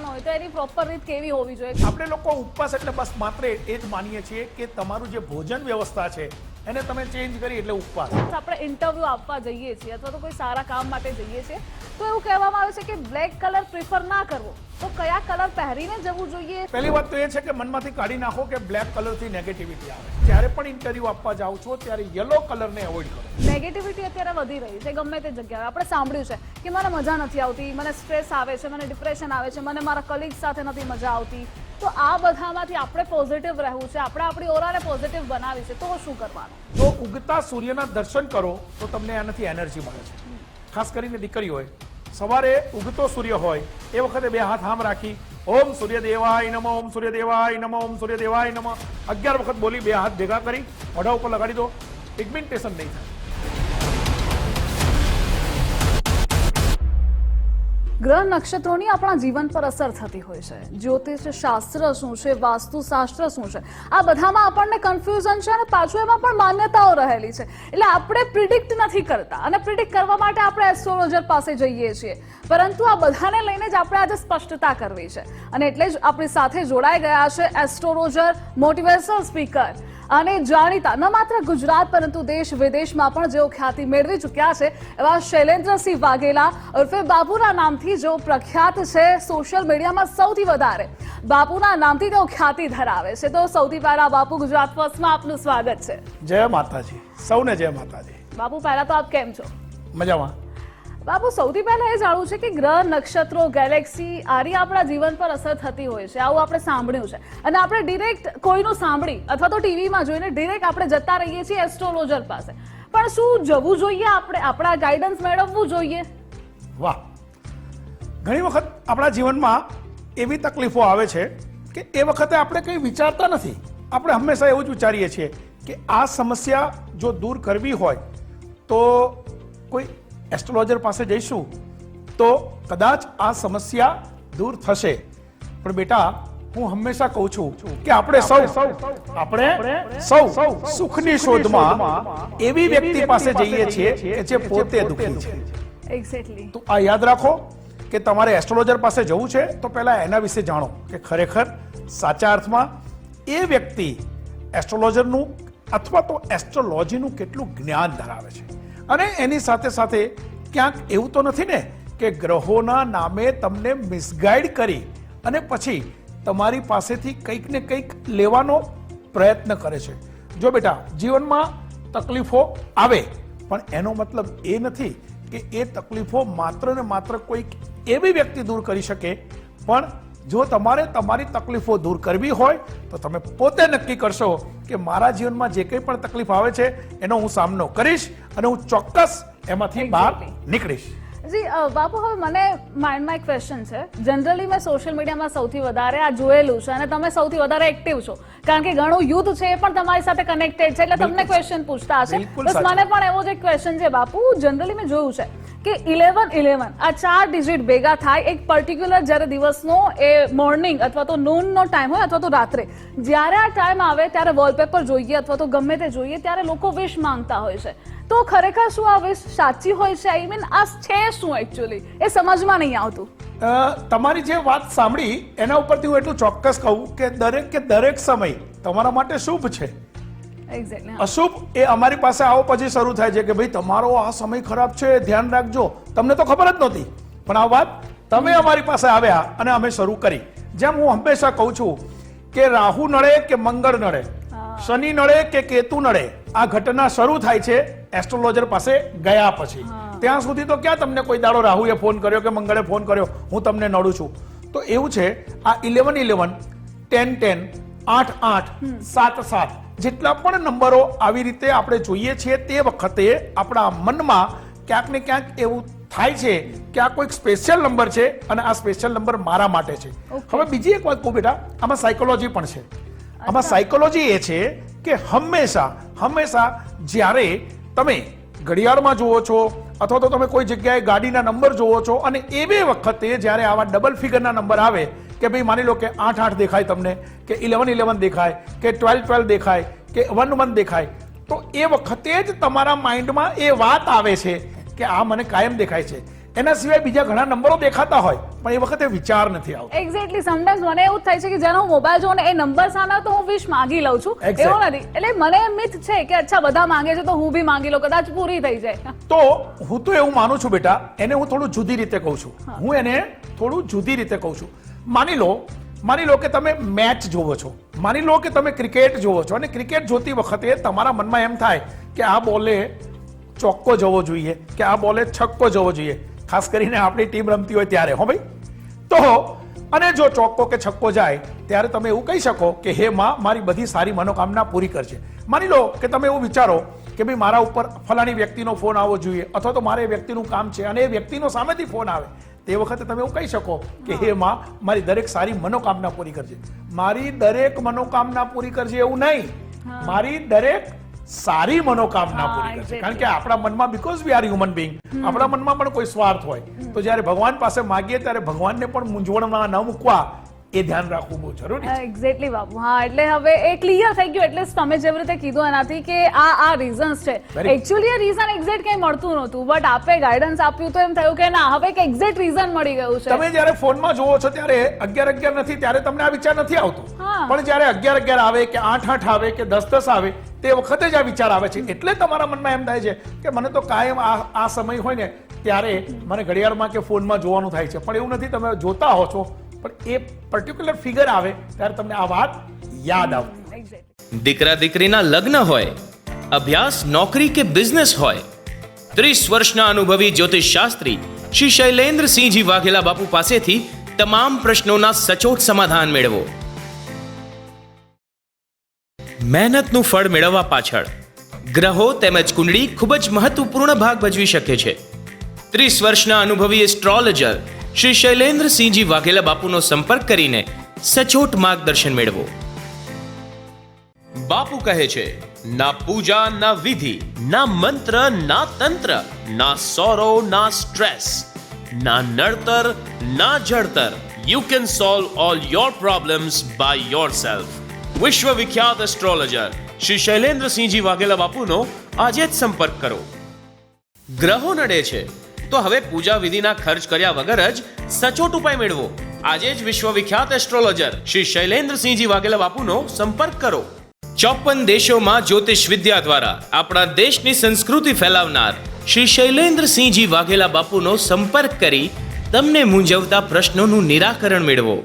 કરવાનો હોય તો એની પ્રોપર રીત કેવી હોવી જોઈએ? આપણે લોકો ઉપવાસ એટલે બસ માત્ર એ જ માનીએ છીએ કે તમારું જે ભોજન વ્યવસ્થા છે એને તમે ચેન્જ કરી એટલે ઉપવાસ. આપણે ઇન્ટરવ્યૂ આપવા જઈએ છીએ અથવા તો કોઈ સારા કામ માટે જઈએ છીએ. તો એવું કહેવામાં આવે છે કે બ્લેક કલર પ્રિફર ના કરવો. તો કયા કલર પહેરીને જવું જોઈએ? પહેલી વાત તો એ છે કે મનમાંથી કાઢી નાખો કે બ્લેક કલરથી નેગેટિવિટી આવે. જ્યારે પણ ઇન્ટરવ્યુ આપવા જાઓ છો ત્યારે યલો કલરને એવોઇડ કરો. નેગેટિવિટી અત્યારે વધી રહી છે ગમે તે જગ્યાએ. આપણે સાંભળ્યું છે કે મને મજા નથી આવતી મને સ્ટ્રેસ આવે છે મને ડિપ્રેશન આવે છે મને મારા કલીગ સાથે નથી મજા આવતી. તો આ બધામાંથી આપણે પોઝિટિવ રહેવું છે આપણે આપણી ઓરાને પોઝિટિવ બનાવી છે તો શું કરવાનું? તો ઉગતા સૂર્યના દર્શન કરો તો તમને એનાથી એનર્જી મળે છે. ખાસ કરીને દીકરી હોય સવારે ઉગતો સૂર્ય હોય, એ વખતે બે હાથ આમ રાખી, ઓમ સૂર્યદેવાય નમઃ, ઓમ સૂર્યદેવાય નમઃ, ઓમ સૂર્યદેવાય નમઃ. અગિયાર વખત બોલી બે હાથ ભેગા કરી મોઢા ઉપર લગાડી દો પિગમેન્ટેશન નહીં થાય. ગ્રહ નક્ષત્રોની આપણા જીવન પર અસર થતી હોય છે. જ્યોતિષ શાસ્ત્ર શું છે? વાસ્તુશાસ્ત્ર શું છે? આ બધામાં આપણને કન્ફ્યુઝન છે અને પાછું એમાં પણ માન્યતાઓ રહેલી છે. એટલે આપણે પ્રિડિક્ટ નથી કરતા અને પ્રિડિક્ટ કરવા માટે આપણે એસ્ટ્રોલોજર પાસે જઈએ છીએ. પરંતુ આ બધાને લઈને જ આપણે આજે સ્પષ્ટતા કરવી છે. અને એટલે જ આપણી સાથે જોડાઈ ગયા છે એસ્ટ્રોલોજર મોટિવેશનલ સ્પીકર અને જાણીતા ન માત્ર ગુજરાત પરંતુ દેશ વિદેશમાં પણ જેઓ ખ્યાતિ મેળવી ચૂક્યા છે એવા શૈલેન્દ્રસિંહ વાઘેલા ઉર્ફે બાપુના નામથી જેઓ પ્રખ્યાત છે સોશિયલ મીડિયામાં સૌથી વધારે. બાપુના નામથી તેઓ ખ્યાતિ ધરાવે છે. તો સૌથી પહેલા બાપુ ગુજરાત ફર્સ્ટમાં આપનું સ્વાગત છે. જય માતાજી. સૌને જય માતાજી. બાપુ પહેલા તો આપ કેમ છો? મજામાં. બાપુ સૌથી પહેલા એ જાણવું છે કે ગ્રહ, નક્ષત્રો ગેલેક્સી આરી આપણા જીવન પર અસર થતી હોય છે. આવું આપણે સાંભળ્યું છે. અને આપણે ડિરેક્ટ કોઈનું સાંભળી અથવા તો ટીવીમાં જોઈને ડિરેક્ટ આપણે જતા રહીએ છીએ એસ્ટ્રોલોજર પાસે. પણ શું જવું જોઈએ આપણે? આપણા ગાઈડન્સ મેળવવું જોઈએ? વાહ. ઘણી વખત આપણા જીવનમાં એવી તકલીફો આવે છે કે એ વખતે આપણે કંઈ વિચારતા નથી. આપણે હંમેશા એવું જ વિચારીએ છીએ કે આ સમસ્યા જો દૂર કરવી હોય તો કોઈ એસ્ટ્રોલોજર પાસે જઈશું તો કદાચ આ સમસ્યા દૂર થશે. પણ બેટા હું હંમેશા કહું છું કે આપણે સૌ આપણે સૌ સુખની શોધમાં એવી વ્યક્તિ પાસે જઈએ છીએ કે જે પોતે દુઃખી છે. એક્ઝેક્ટલી તો આ યાદ રાખો કે તમારે એસ્ટ્રોલોજર પાસે જવું છે તો પહેલા એના વિશે જાણો કે ખરેખર સાચા અર્થમાં એ વ્યક્તિ એસ્ટ્રોલોજરનું અથવા તો એસ્ટ્રોલોજીનું કેટલું જ્ઞાન ધરાવે છે. અને એની સાથે સાથે ક્યાંક એવું તો નથી ને કે ગ્રહોના નામે તમને મિસગાઈડ કરી અને પછી તમારી પાસેથી કંઈક ને કંઈક લેવાનો પ્રયત્ન કરે છે. જો બેટા, જીવનમાં તકલીફો આવે, પણ એનો મતલબ એ નથી કે એ તકલીફો માત્ર ને માત્ર કોઈક એવી વ્યક્તિ દૂર કરી શકે, પણ જો તમારે તમારી તકલીફો દૂર કરવી હોય, તો તમે પોતે નક્કી કરશો કે મારા જીવનમાં જે કંઈ પણ તકલીફ આવે છે, એનો હું સામનો કરીશ અને હું ચોક્કસ એમાંથી બહાર નીકળીશ. જી બાપુ હવે મને માઇન્ડમાં એક ક્વેશ્ચન છે. જનરલી મેં સોશિયલ મીડિયામાં સૌથી વધારે આ જોયેલું છે અને તમે સૌથી વધારે એક્ટિવ છો. કારણ કે ઘણું યુથ છે એ પણ તમારી સાથે કનેક્ટેડ છે એટલે તમને ક્વેશ્ચન પૂછતા હશે. બસ મને પણ એવો જ એક ક્વેશ્ચન છે બાપુ. જનરલી મેં જોયું છે કે ઇલેવન ઇલેવન આ ચાર ડિજિટ ભેગા થાય એક પર્ટિક્યુલર જ્યારે દિવસનો એ મોર્નિંગ અથવા તો નૂનનો ટાઈમ હોય અથવા તો રાત્રે. જ્યારે આ ટાઈમ આવે ત્યારે વોલપેપર જોઈએ અથવા તો ગમે તે જોઈએ ત્યારે લોકો વિશ માંગતા હોય છે. તો ખરેખર શું આ વિશ સાચી હોય છે? આઈ મીન આ છે શું એકચ્યુઅલી એ સમજમાં નહીં આવતું. તમારી જે વાત સાંભળી એના ઉપરથી હું એટલું ચોક્કસ કહું કે દરેક કે દરેક સમય તમારા માટે શુભ છે. અશુભ એ અમારી પાસે આવો પછી શરૂ થાય છે કે ભાઈ તમારો આ સમય ખરાબ છે ધ્યાન રાખજો. તમને તો ખબર જ નહોતી. પણ આ વાત તમે અમારી પાસે આવ્યા અને અમે શરૂ કરી. જેમ હું હંમેશા કહું છું કે રાહુ નડે કે મંગળ નડે? શનિ નડે કે કેતુ નડે આ ઘટના શરૂ થાય છે એસ્ટ્રોલોજર પાસે ગયા પછી. ત્યાં સુધી તો ક્યાં તમને કોઈ દાડો રાહુએ ફોન કર્યો કે મંગળે ફોન કર્યો હું તમને નડું છું. તો એવું છે આ ઇલેવન ઇલેવન ટેન ટેન આઠ આઠ સાત સાત જેટલા પણ નંબરો આવી રીતે આપણે જોઈએ છીએ તે વખતે આપણા મનમાં ક્યાંક ને ક્યાંક એવું થાય છે કે આ કોઈક સ્પેશિયલ નંબર છે અને આ સ્પેશિયલ નંબર મારા માટે છે. હવે બીજી એક વાત કહું બેટા આમાં સાયકોલોજી પણ છે. આમાં સાયકોલોજી એ છે કે હંમેશા હંમેશા જ્યારે તમે ઘડિયાળમાં જુઓ છો અથવા તો તમે કોઈ જગ્યાએ ગાડીના નંબર જુઓ છો અને એવી વખતે જ્યારે આવા ડબલ ફિગરના નંબર આવે કે ભાઈ માની લો કે આઠ આઠ દેખાય તમને કે ઇલેવન ઇલેવન દેખાય કે ટ્વેલ્વ ટ્વેલ્વ દેખાય કે વન વન દેખાય તો એ વખતે જ તમારા માઇન્ડમાં એ વાત આવે છે કે આ મને કાયમ દેખાય છે. એના સિવાય બીજા ઘણા નંબરો દેખાતા હોય પણ એ વખતે વિચાર નથી આવતો. એક્ઝેક્ટલી સમટાઈમ્સ મને એવું થાય છે કે જેનો મોબાઈલ જોઉં એ નંબર સાના તો હું વિશ માંગી લઉં છું. એવો એવું નથી. એટલે મને મિથ છે કે અચ્છા બધા માંગે છે તો હું બી માંગી લઉં. કદાચ પૂરી થઈ જાય. તો હું તો એવું માનું છું બેટા એને હું થોડું જુદી રીતે કહું છું. હું. એને થોડું જુદી રીતે કહું છું. માની લો માની લો કે તમે મેચ જોવો છો. માની લો કે તમે ક્રિકેટ જોવો છો. અને ક્રિકેટ જોતી વખતે તમારા મનમાં એમ થાય કે આ બોલે ચોક્કો જવો જોઈએ કે આ બોલે છક્કો જવો જોઈએ. ખાસ કરીને આપણી ટીમ રમતી હોય ત્યારે હો ભાઈ? તો અને જો ચોક્કો કે છક્કો જાય ત્યારે તમે એવું કહી શકો કે હે માં મારી બધી સારી મનોકામના પૂરી કરશે માની લો કે તમે એવું વિચારો કે ભાઈ મારા ઉપર ફલાણી વ્યક્તિનો ફોન આવવો જોઈએ અથવા તો મારે એ વ્યક્તિનું કામ છે અને એ વ્યક્તિનો સામેથી ફોન આવે. તે વખતે તમે એવું કહી શકો કે હે માં મારી દરેક સારી મનોકામના પૂરી કરજે. મારી દરેક મનોકામના પૂરી કરજે એવું નહીં. મારી દરેક સારી મનોકામના પૂરી કરશે. કારણ કે આપણા મનમાં because we are human being આપણા મનમાં પણ કોઈ સ્વાર્થ હોય. તો જ્યારે ભગવાન પાસે માગીએ ત્યારે ભગવાનને પણ મૂંઝવણમાં ન મૂકવા એ ધ્યાન રાખવું બહુ જરૂરી છે. એક્ઝેક્ટલી બાપુ. હા એટલે હવે એ ક્લિયર થઈ ગયું. એટલે તમે જેવી રીતે કીધું એનાથી કે આ આ રીઝન્સ છે. એકચ્યુઅલી એ રીઝન એક્ઝેક્ટ કંઈ મળતું નહોતું. બટ આપે ગાઈડન્સ આપ્યું તો એમ થયું કે ના હવે એક એક્ઝેક્ટ રીઝન મળી ગયું છે. તમે જ્યારે ફોનમાં જોવો છો ત્યારે અગિયાર અગિયાર નથી ત્યારે તમને આ વિચાર નથી આવતો. પણ જ્યારે અગિયાર અગિયાર આવે કે આઠ આઠ આવે કે દસ દસ આવે તે વખતે જ આ વિચાર આવે છે. એટલે તમારા મનમાં એમ થાય છે કે મને તો કાયમ આ આ સમય હોય ને ત્યારે મને ઘડિયાળમાં કે ફોનમાં જોવાનું થાય છે. પણ એવું નથી, તમે જોતા હો છો. પણ એ પર્ટિક્યુલર ફિગર આવે ત્યારે તમને આ વાત યાદ આવતી દીકરા દીકરીના લગ્ન હોય, અભ્યાસ, નોકરી કે બિઝનેસ હોય, ત્રીસ વર્ષના અનુભવી જ્યોતિષ શાસ્ત્રી શ્રી શૈલેન્દ્રસિંહજી વાઘેલા બાપુ પાસેથી તમામ પ્રશ્નોના સચોટ સમાધાન મેળવો. મહેનતનું ફળ મેળવવા પાછળ. ગ્રહો તેમજ કુંડળી ખૂબ જ મહત્વપૂર્ણ ભાગ ભજવી શકે છે. ત્રીસ વર્ષના અનુભવી એસ્ટ્રોલોજર શ્રી શૈલેન્દ્રસિંહજી વાઘેલા બાપુનો સંપર્ક કરીને સચોટ માર્ગદર્શન મેળવો. બાપુ કહે છે, ના પૂજા, ના વિધિ, ના મંત્ર, ના તંત્ર, ના સોરો ના સ્ટ્રેસ ના નડતર, ના જડતર. You can solve all your problems by yourself વિશ્વ વિખ્યાત એસ્ટ્રોલોજર શ્રી શૈલેન્દ્રસિંહજી વાઘેલા બાપુનો આજે જ સંપર્ક કરો. ગ્રહો નડે છે. તો હવે પૂજા વિધિના ખર્ચ કર્યા વગર જ સચોટ ઉપાય મેળવો. આજે જ વિશ્વવિખ્યાત એસ્ટ્રોલોજર શ્રી શૈલેન્દ્રસિંહજી વાઘેલા બાપુનો સંપર્ક કરો. ચોપન દેશોમાં જ્યોતિષ વિદ્યા દ્વારા આપણા દેશની સંસ્કૃતિ ફેલાવનાર શ્રી શૈલેન્દ્રસિંહજી વાઘેલા બાપુનો સંપર્ક કરી તમને મૂંઝવતા પ્રશ્નોનું નિરાકરણ મેળવો.